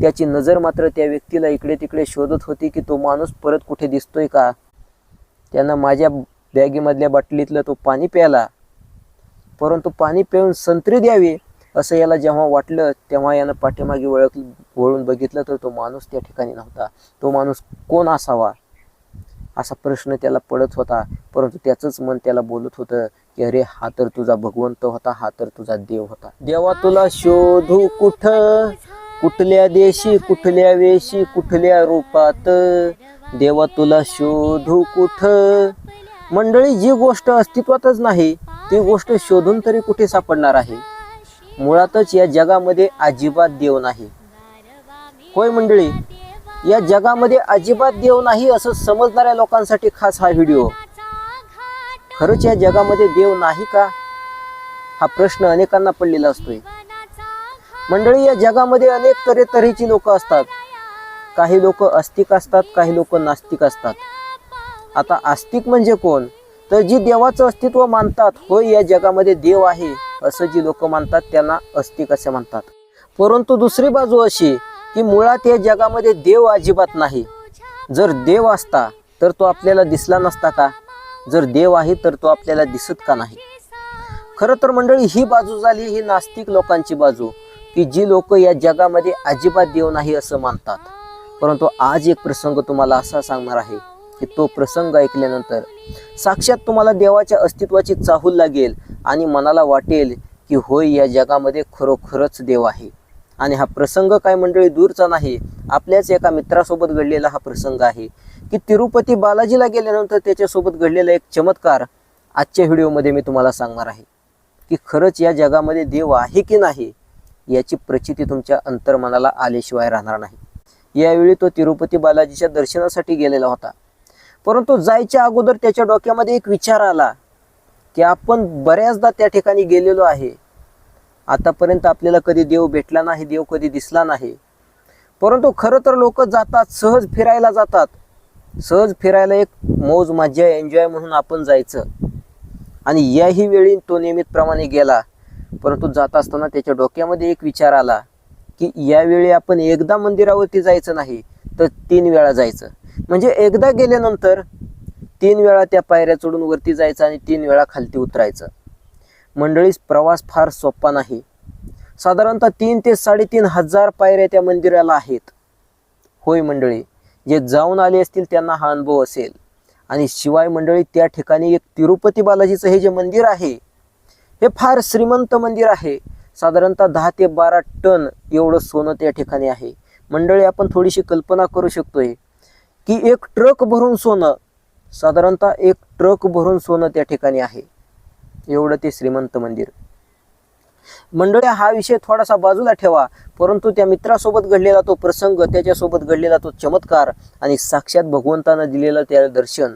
त्याची नजर मात्र त्या व्यक्तीला इकडे तिकडे शोधत होती की तो माणूस परत कुठे दिसतोय का? त्यानं माझ्या बॅगेमधल्या बाटलीतलं तो पाणी प्याला. परंतु पाणी पिऊन संत्री द्यावी असं याला जेव्हा वाटलं तेव्हा यानं पाठीमागे वळख वळून बघितलं तर तो माणूस त्या ठिकाणी नव्हता. तो माणूस कोण असावा? असा प्रश्न त्याला पडत होता. परंतु त्याचंच मन त्याला बोलत होतं की अरे हा तर तुझा भगवंत होता हा तर तुझा देव होता. देवा तुला शोधू कुठं? कुठल्या देशी कुठल्या वेशी कुठल्या रूपात? देवा तुला शोधू कुठ? मंडळी जी गोष्ट अस्तित्वातच नाही ती गोष्ट शोधून तरी कुठे सापडणार आहे? मुळातच या जगामध्ये अजिबात देव नाही. होय मंडळी या जगामध्ये अजिबात देव नाही असं समजणाऱ्या लोकांसाठी खास हा व्हिडिओ. खरंच या जगामध्ये देव नाही का? हा प्रश्न अनेकांना पडलेला असतोय. मंडळी या जगामध्ये अनेक तऱ्हे तऱ्हेची लोक असतात. काही लोक अस्तिक असतात काही लोक नास्तिक असतात. आता आस्तिक म्हणजे कोण? तर जी देवाचं अस्तित्व मानतात होय या जगामध्ये देव आहे असं जी लोक मानतात त्यांना अस्तिक असे म्हणतात. परंतु दुसरी बाजू अशी की मुळात या जगामध्ये देव अजिबात नाही. जर देव असता तर तो आपल्याला दिसला नसता का? जर देव आहे तर तो आपल्याला दिसत का नाही? खरं तर मंडळी ही बाजू झाली ही नास्तिक लोकांची बाजू. की जी लोक या जगामध्ये अजिबात देव नाही असं मानतात. परंतु आज एक प्रसंग तुम्हाला असा सांगणार आहे की तो प्रसंग ऐकल्यानंतर साक्षात तुम्हाला देवाच्या अस्तित्वाची चाहूल लागेल आणि मनाला वाटेल की होय या जगामध्ये खरोखरच देव आहे. आणि हा प्रसंग काय मंडळी दूरचा नाही आपल्याच एका मित्रासोबत घडलेला हा प्रसंग आहे की तिरुपती बालाजीला गेल्यानंतर त्याच्यासोबत घडलेला एक चमत्कार आजच्या व्हिडिओमध्ये मी तुम्हाला सांगणार आहे की खरंच या जगामध्ये देव आहे की नाही याची प्रचिती तुमच्या अंतर्मनाला आल्याशिवाय राहणार नाही. यावेळी तो तिरुपती बालाजीच्या दर्शनासाठी गेलेला होता. परंतु जायच्या अगोदर त्याच्या डोक्यामध्ये एक विचार आला की आपण बऱ्याचदा त्या ठिकाणी गेलेलो आहे. आतापर्यंत आपल्याला कधी देव भेटला नाही देव कधी दिसला नाही. परंतु खरं तर लोक जातात सहज फिरायला जातात. सहज फिरायला एक मौज मज्जा एन्जॉय म्हणून आपण जायचं. आणि याही वेळी तो नियमितप्रमाणे गेला. परंतु जात असताना त्याच्या डोक्यामध्ये एक विचार आला की यावेळी आपण एकदा मंदिरावरती जायचं नाही तर तीन वेळा जायचं. म्हणजे एकदा गेल्यानंतर तीन वेळा त्या पायऱ्या चढून वरती जायचं आणि तीन वेळा खालती उतरायचं. मंडळीस प्रवास फार सोपा नाही. साधारणतः तीन ते साडेतीन हजार पायऱ्या त्या मंदिराला आहेत. होय मंडळी जे जाऊन आले असतील त्यांना हा अनुभव असेल. आणि शिवाय मंडळी त्या ठिकाणी एक तिरुपती बालाजीचं हे जे मंदिर आहे हे फार श्रीमंत मंदिर आहे. साधारणतः दहा ते बारा टन एवढं सोनं त्या ठिकाणी आहे. मंडळी आपण थोडीशी कल्पना करू शकतोय की एक ट्रक भरून सोनं साधारणतः एक ट्रक भरून सोनं त्या ठिकाणी आहे. एवढं ते श्रीमंत मंदिर. मंडळी हा विषय थोडासा बाजूला ठेवा परंतु त्या मित्रासोबत घडलेला तो प्रसंग त्याच्यासोबत घडलेला तो चमत्कार आणि साक्षात भगवंतानं दिलेलं त्या दर्शन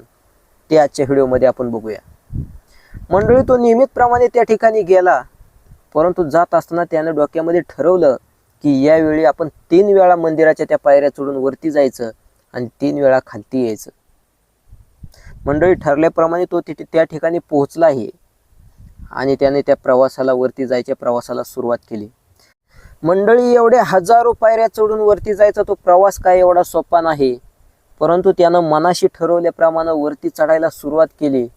ते आजच्या व्हिडिओमध्ये आपण बघूया. मंडळी तो नियमितप्रमाणे त्या ठिकाणी गेला. परंतु जात असताना त्यानं डोक्यामध्ये ठरवलं की यावेळी आपण तीन वेळा मंदिराच्या त्या पायऱ्या चढून वरती जायचं आणि तीन वेळा खालती यायचं. मंडळी ठरल्याप्रमाणे तो तिथे त्या ठिकाणी पोहोचलाही आणि त्याने त्या प्रवासाला वरती जायच्या प्रवासाला सुरुवात केली. मंडळी एवढ्या हजारो पायऱ्या चढून वरती जायचा तो प्रवास काय एवढा सोपा नाही. परंतु त्यानं मनाशी ठरवल्याप्रमाणे वरती चढायला सुरुवात केली.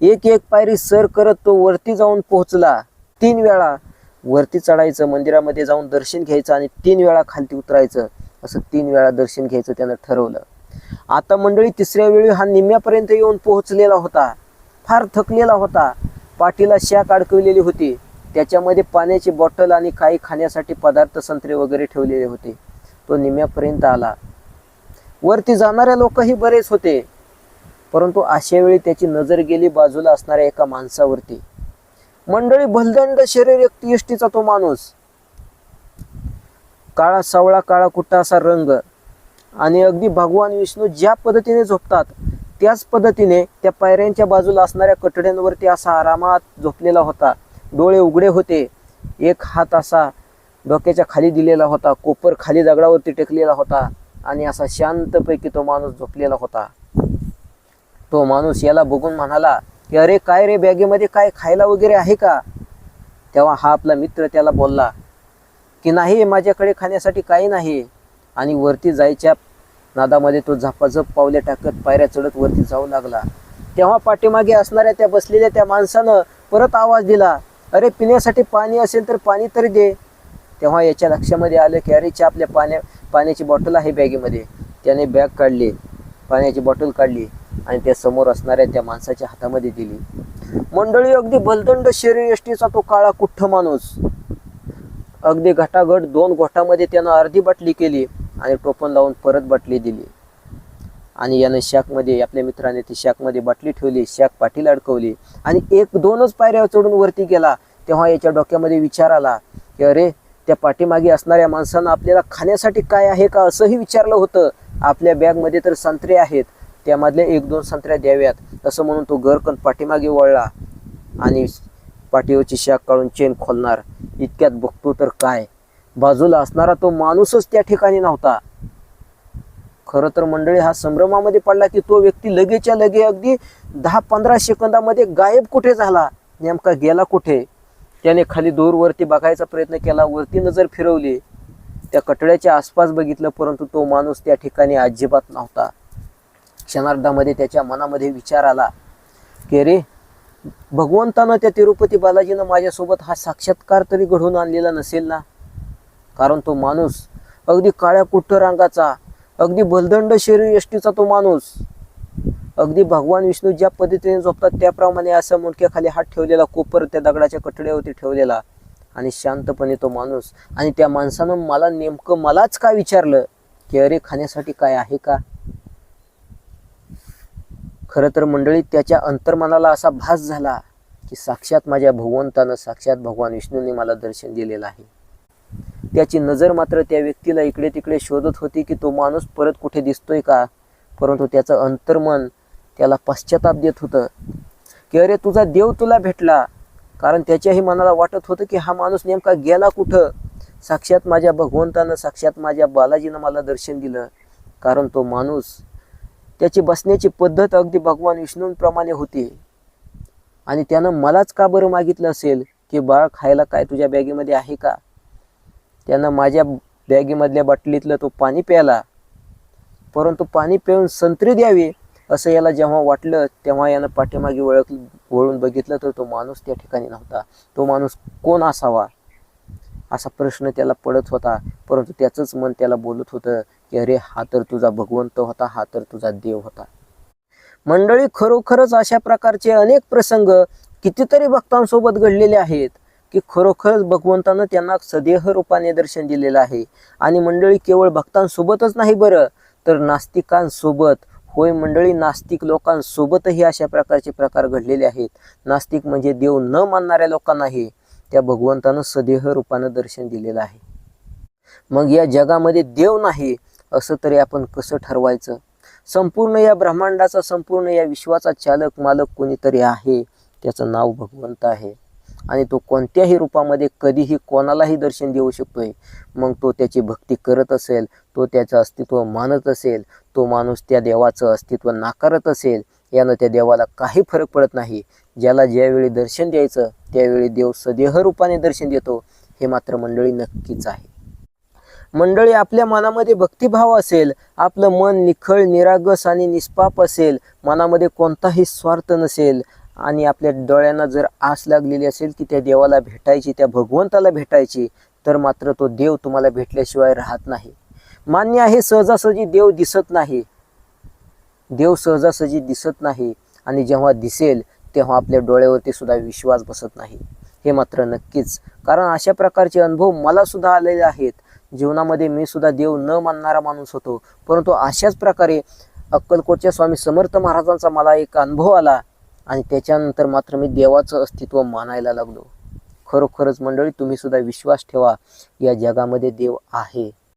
एक एक पायरी सर करत तो वरती जाऊन पोहोचला. तीन वेळा वरती चढायचं मंदिरामध्ये जाऊन दर्शन घ्यायचं आणि तीन वेळा खालती उतरायचं. असं तीन वेळा दर्शन घ्यायचं त्यानं ठरवलं. आता मंडळी तिसऱ्या वेळी हा निम्म्यापर्यंत येऊन पोहोचलेला होता. फार थकलेला होता. पाठीला शाक अडकवलेली होती. त्याच्यामध्ये पाण्याची बॉटल आणि काही खाण्यासाठी पदार्थ संत्रे वगैरे ठेवलेले होते. तो निम्म्यापर्यंत आला. वरती जाणाऱ्या लोकही बरेच होते. परंतु अशा वेळी त्याची नजर गेली बाजूला असणाऱ्या एका माणसावरती. मंडळी भलदंड शरीर यष्टीचा तो माणूस. काळा सावळा काळा कुट्टा असा रंग. आणि अगदी भगवान विष्णू ज्या पद्धतीने झोपतात त्याच पद्धतीने त्या पायऱ्यांच्या बाजूला असणाऱ्या कठड्यांवरती असा आरामात झोपलेला होता. डोळे उघडे होते. एक हात असा डोक्याच्या खाली दिलेला होता. कोपर खाली दगडावरती टेकलेला होता. आणि असा शांतपैकी तो माणूस झोपलेला होता. तो माणूस याला बघून म्हणाला की अरे काय रे बॅगेमध्ये काय खायला वगैरे आहे का? तेव्हा हा आपला मित्र त्याला बोलला की नाही माझ्याकडे खाण्यासाठी काही नाही. आणि वरती जायच्या नादामध्ये तो झपाझप पावले टाकत पायऱ्या चढत वरती जाऊ लागला. तेव्हा पाठीमागे असणाऱ्या त्या बसलेल्या त्या माणसानं परत आवाज दिला अरे पिण्यासाठी पाणी असेल तर पाणी तरी दे. तेव्हा याच्या लक्षामध्ये आलं की अरेच्या आपल्या पाण्या पाण्याची बॉटल आहे बॅगेमध्ये. त्याने बॅग काढली पाण्याची बॉटल काढली. आणि त्या समोर असणाऱ्या त्या माणसाच्या हातामध्ये दिली. मंडळी अगदी बलदंड शरीरयष्टीचा तो काळा कुठ्ठ माणूस. अगदी घटाघट दोन गोठामध्ये त्यानं अर्धी बाटली केली आणि टोपण लावून परत बाटली दिली. आणि यानं शाकमध्ये आपल्या मित्राने ती शाकमध्ये बाटली ठेवली शाक पाठीला अडकवली आणि एक दोनच पायऱ्या चढून वरती गेला. तेव्हा याच्या डोक्यामध्ये विचार आला की अरे त्या पाठीमागे असणाऱ्या माणसानं आपल्याला खाण्यासाठी काय आहे का? असंही विचारलं होतं. आपल्या बॅगमध्ये तर संत्रे आहेत. त्यामधल्या एक दोन संत्र्या द्याव्यात. असं म्हणून तो गरकन पाठीमागे वळला आणि पाठीवरची शाख काढून चेन खोलणार. इतक्यात बघतो तर काय? बाजूला असणारा तो माणूसच त्या ठिकाणी नव्हता. खरं तर मंडळी हा संभ्रमामध्ये पडला की तो व्यक्ती लगेच्या लगे अगदी दहा पंधरा सेकंदामध्ये गायब कुठे झाला? नेमका गेला कुठे? त्याने खाली दूरवरती बघायचा प्रयत्न केला वरती नजर फिरवली. त्या कटड्याच्या आसपास बघितलं परंतु तो माणूस त्या ठिकाणी अजिबात नव्हता. क्षणार्धामध्ये त्याच्या मनामध्ये विचार आला की रे भगवंतानं त्या तिरुपती बालाजीनं माझ्यासोबत हा साक्षात्कार तरी घडवून आणलेला नसेल ना? कारण तो माणूस अगदी काळ्या कुट्ट रंगाचा अगदी बलदंड शरीर यष्टीचा तो माणूस. अगदी भगवान विष्णू ज्या पद्धतीने झोपतात त्याप्रमाणे असं मुंडक्याखाली हात ठेवलेला कोपर त्या दगडाच्या कठड्यावरती ठेवलेला आणि शांतपणे तो माणूस आणि त्या माणसानं मला नेमकं मलाच का विचारलं? की अरे खाण्यासाठी काय आहे का? खरं तर मंडळी त्याच्या अंतर्मनाला असा भास झाला की साक्षात माझ्या भगवंतानं साक्षात भगवान विष्णूंनी मला दर्शन दिलेलं आहे. त्याची नजर मात्र त्या व्यक्तीला इकडे तिकडे शोधत होती की तो माणूस परत कुठे दिसतोय का? परंतु त्याचं अंतर्मन त्याला पश्चाताप देत होतं. की अरे तुझा देव तुला भेटला. कारण त्याच्याही मनाला वाटत होतं की हा माणूस नेमका गेला कुठं? साक्षात माझ्या भगवंतानं साक्षात माझ्या बालाजीनं मला दर्शन दिलं. कारण तो माणूस त्याची बसण्याची पद्धत अगदी भगवान विष्णूंप्रमाणे होती. आणि त्यानं मलाच का बरं मागितलं असेल? की बाळ खायला काय तुझ्या बॅगेमध्ये आहे का? त्यानं माझ्या बॅगेमधल्या बाटलीतलं तो पाणी प्याला परंतु पाणी पिऊन संत्री द्यावी असं याला जेव्हा वाटलं तेव्हा यानं पाठीमागे वळख वळून बघितलं तर तो माणूस त्या ठिकाणी नव्हता. तो माणूस कोण असावा? असा प्रश्न त्याला पडत होता. परंतु त्याचंच मन त्याला बोलत होतं. की अरे हा तर तुझा भगवंत होता हा तर तुझा देव होता. मंडळी खरोखरच अशा प्रकारचे अनेक प्रसंग कितीतरी भक्तांसोबत घडलेले आहेत की खरोखरच भगवंतानं त्यांना सदेह रूपाने दर्शन दिलेलं आहे. आणि मंडळी केवळ भक्तांसोबतच नाही बरं तर नास्तिकांसोबत होय मंडळी नास्तिक लोकांसोबतही अशा प्रकारचे प्रकार घडलेले आहेत. नास्तिक म्हणजे देव न मानणाऱ्या लोकांनाही त्या भगवंतानं सदेह रूपानं दर्शन दिलेलं आहे. मग या जगामध्ये देव नाही असं तरी आपण कसं ठरवायचं? संपूर्ण या ब्रह्मांडाचा संपूर्ण या विश्वाचा चालक मालक कोणीतरी आहे? त्याचं नाव भगवंत आहे. आणि तो कोणत्याही रूपामध्ये कधीही कोणालाही दर्शन देऊ शकतोय. मग तो त्याची भक्ती करत असेल तो त्याचं अस्तित्व मानत असेल तो माणूस त्या देवाचं अस्तित्व नाकारत असेल यानं त्या देवाला काही फरक पडत नाही. ज्याला ज्यावेळी दर्शन द्यायचं त्यावेळी देव सदेह रूपाने दर्शन देतो हे मात्र मंडळी नक्कीच आहे. मंडळी आपल्या मनामध्ये भक्तिभाव असेल आपलं मन निखळ निरागस आणि निष्पाप असेल मनामध्ये कोणताही स्वार्थ नसेल आणि आपल्या डोळ्यांना जर आस लागलेली असेल की त्या देवाला भेटायची त्या भगवंताला भेटायची तर मात्र तो देव तुम्हाला भेटल्याशिवाय राहत नाही. मान्य आहे सहजासहजी देव दिसत नाही. देव सहजासहजी दिसत नाही आणि जेव्हा दिसेल तेव्हा आपल्या डोळ्यावरती सुद्धा विश्वास बसत नाही. हे मात्र नक्कीच. कारण अशा प्रकारचे अनुभव मला सुद्धा आलेले आहेत. जीवनामध्ये मी सुद्धा देव न मानणारा माणूस होतो. परंतु अशाच प्रकारे अक्कलकोटच्या स्वामी समर्थ महाराजांचा मला एक अनुभव आला आणि त्याच्यानंतर मात्र मी देवाचं अस्तित्व मानायला लागलो. खरोखरच मंडळी तुम्ही सुद्धा विश्वास ठेवा. या जगामध्ये देव आहे.